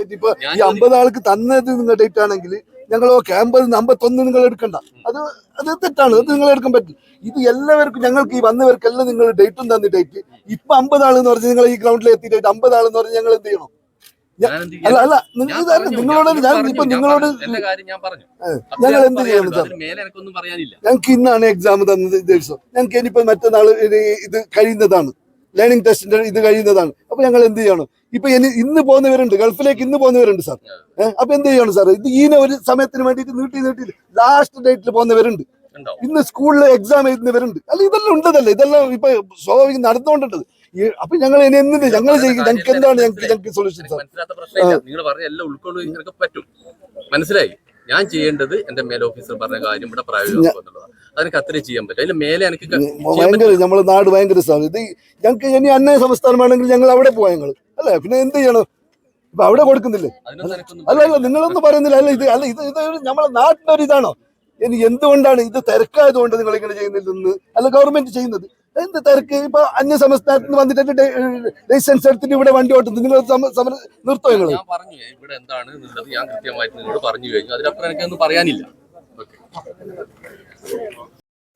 Date ഇപ്പൊ ഈ അമ്പത് ആൾക്ക് തന്നത് നിങ്ങൾ ഡേറ്റ് ആണെങ്കിൽ ഞങ്ങൾ ഓക്കെ അമ്പത് അമ്പത്തൊന്ന് നിങ്ങൾ എടുക്കണ്ട. അത് അത് തെറ്റാണ് അത് നിങ്ങൾ എടുക്കാൻ പറ്റില്ല. ഇത് എല്ലാവർക്കും ഞങ്ങൾക്ക് ഈ വന്നവർക്കെല്ലാം നിങ്ങൾ ഡേറ്റും തന്നി ഡേറ്റ് ഇപ്പൊ അമ്പത് ആൾ എന്ന് പറഞ്ഞ് നിങ്ങൾ ഈ ഗ്രൗണ്ടിൽ എത്തിയിട്ട് അമ്പത് ആൾ എന്ന് പറഞ്ഞ് ഞങ്ങൾ എന്ത് ചെയ്യണം? അല്ല? അല്ല നിങ്ങളോട് ഞാൻ ഇപ്പൊ നിങ്ങളോട് ഞങ്ങൾ എന്ത് ചെയ്യണം സാർ? ഞങ്ങൾക്ക് ഇന്നാണ് എക്സാം തന്നത് ദിവസം. ഞങ്ങൾക്ക് ഇനിയിപ്പോ മറ്റന്നാൾ ഇത് ഇത് കഴിയുന്നതാണ്. ലേണിംഗ് ടെസ്റ്റിന്റെ ഇത് കഴിയുന്നതാണ്. അപ്പൊ ഞങ്ങൾ എന്ത് ചെയ്യണം? ഇപ്പൊ ഇനി ഇന്ന് പോകുന്നവരുണ്ട്. ഗൾഫിലേക്ക് ഇന്ന് പോകുന്നവരുണ്ട് സാർ. അപ്പൊ എന്ത് ചെയ്യണം സാർ? ഇത് ഈന ഒരു സമയത്തിന് വേണ്ടിയിട്ട് നീട്ടി നീട്ടി ലാസ്റ്റ് ഡേറ്റിൽ പോകുന്നവരുണ്ട്. ഇന്ന് സ്കൂളിൽ എക്സാം എഴുതുന്നവരുണ്ട്. അല്ല ഇതെല്ലാം ഉണ്ടതല്ലേ? ഇതെല്ലാം ഇപ്പൊ സ്വാഭാവികം നടന്നുകൊണ്ടിട്ടത്. അപ്പൊ ഞങ്ങൾ ഇനി എന്തിന് ഞങ്ങൾ ചെയ്യും? ഞങ്ങൾക്ക് എന്താണ് ഞങ്ങൾക്ക് ഞങ്ങൾക്ക് സൊല്യൂഷൻ സാർ? നിങ്ങൾ പറഞ്ഞ എല്ലാം പറ്റും. മനസ്സിലായി? ഞാൻ ചെയ്യേണ്ടത് എന്റെ മേൽ ഓഫീസർ പറഞ്ഞ കാര്യം ഇവിടെ പ്രായോഗികമാക്കുക അതിനൊക്കെ അത്രേ ചെയ്യാൻ പറ്റും. അതിന്റെ മേലെ എനിക്ക് ഭയങ്കര. നമ്മളെ നാട് ഭയങ്കര ഇത് ഞങ്ങൾക്ക് ഇനി അന്യ സംസ്ഥാനമാണെങ്കിൽ ഞങ്ങൾ അവിടെ പോവാ ഞങ്ങൾ അല്ലേ? പിന്നെ എന്ത് ചെയ്യണം? ഇപ്പൊ അവിടെ കൊടുക്കുന്നില്ലേ? അല്ല അല്ല നിങ്ങളൊന്നും പറയുന്നില്ല. അല്ല ഇത് അല്ല ഇത് ഇത് നമ്മളെ നാട്ടിന്റെ ഒരു ഇതാണോ? ഇനി എന്തുകൊണ്ടാണ് ഇത് തിരക്കായതുകൊണ്ട് നിങ്ങൾ ഇങ്ങനെ ചെയ്യുന്നില്ലെന്ന് അല്ല ഗവൺമെന്റ് ചെയ്യുന്നത്. എന്ത് തിരക്ക്? ഇപ്പൊ അന്യ സംസ്ഥാനത്ത് നിന്ന് വന്നിട്ട് ലൈസൻസ് എടുത്തിട്ട് ഇവിടെ വണ്ടി ഓട്ടുന്നത് നിങ്ങൾ നിർത്തോ നിങ്ങൾ ഞാൻ പറഞ്ഞു ഇവിടെ എന്താണ് ഞാൻ കൃത്യമായിട്ട് നിങ്ങളോട് പറഞ്ഞു കഴിഞ്ഞു. അതിനപ്പുറം എനിക്കൊന്നും പറയാനില്ല. ഓക്കെ.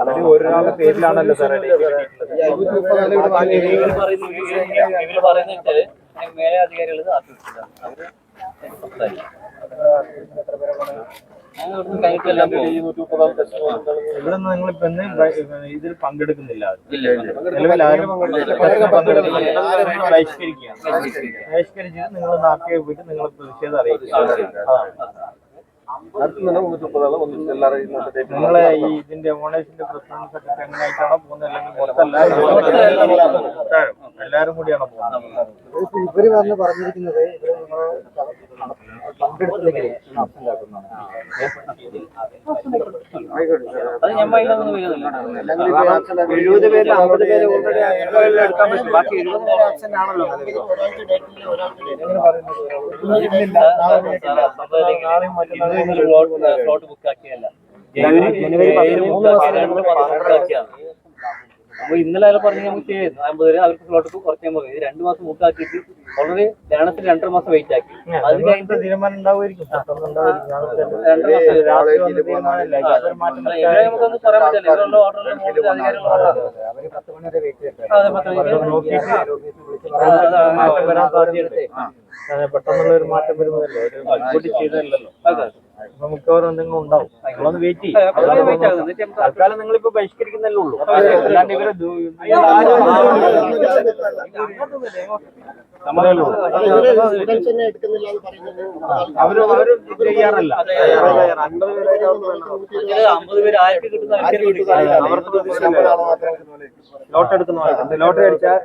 അറിയില്ല ഒരാളുടെ പേരിലാണല്ലോ സാറേ ഇവിടെ നിങ്ങളിപ്പോ ഇതിൽ പങ്കെടുക്കുന്നില്ല. ഇല്ല നിലവിൽ ആരും പങ്കെടുക്കുന്നില്ല. ബഹിഷ്കരിക്കുകയാണ്. ബഹിഷ്കരിച്ചിട്ട് നിങ്ങൾ നാട്ടിൽ പോയിട്ട് നിങ്ങൾ പ്രതിഷേധം അറിയിക്കുക. അതാണ്. നിങ്ങളെ ഈ ഇതിന്റെ ഓണേഴ്സിന്റെ പ്രസിഡന്റ് ഒക്കെ എങ്ങനെയായിട്ടാണോ പോകുന്നത്? അല്ലെങ്കിൽ മൊത്തം എല്ലാവരും എല്ലാവരും കൂടിയാണോ പോകുന്നത്? ഇവർ വന്ന് പറഞ്ഞിരിക്കുന്നത് ഇവർ നിങ്ങൾ പങ്കെടുത്തില്ലെങ്കിൽ അത് ഞാൻ അതിലൊന്നും വരുന്നില്ല എഴുപത് പേര് അമ്പത് പേര് ഓൾറെഡി എടുക്കാൻ പറ്റും ബാക്കി എഴുപത് പേര് ആബ്സെന്റ് ആണല്ലോ സ്ലോട്ട് ബുക്ക് ആക്കിയല്ല ജനുവരി മൂന്ന് മാസം അപ്പൊ ഇന്നലെ അയാൾ പറഞ്ഞ് നമുക്ക് ചെയ്യാം അമ്പത് വരെ അവർക്ക് സ്ലോട്ട് കുറച്ച് പോകും ഇത് രണ്ട് മാസം മുക്കാക്കിയിട്ട് ഓൾറെഡി ലേണത്തിൽ രണ്ടര മാസം വെയിറ്റ് ആക്കി. അത് കഴിഞ്ഞിട്ട് തീരുമാനം ഉണ്ടാവുമായിരിക്കും. നമുക്കൊന്നും പറയാൻ പറ്റില്ല. ഓർഡറിൽ പത്ത് മണി അതെ പെട്ടെന്നുള്ള ഒരു മാറ്റം വരുന്നതല്ലേ? അപ്പൊ മിക്കവാറും എന്തെങ്കിലും ഉണ്ടാവും നിങ്ങളൊന്ന് വെയിറ്റ് ചെയ്യും തൽക്കാലം നിങ്ങൾ ഇപ്പൊ ബഹിഷ്കരിക്കുന്നല്ലേ ഉള്ളൂ അല്ലാണ്ട് ഇവരെ. അവർ അവർ ചെയ്യാറില്ല. ലോട്ടറി അടിച്ചാൽ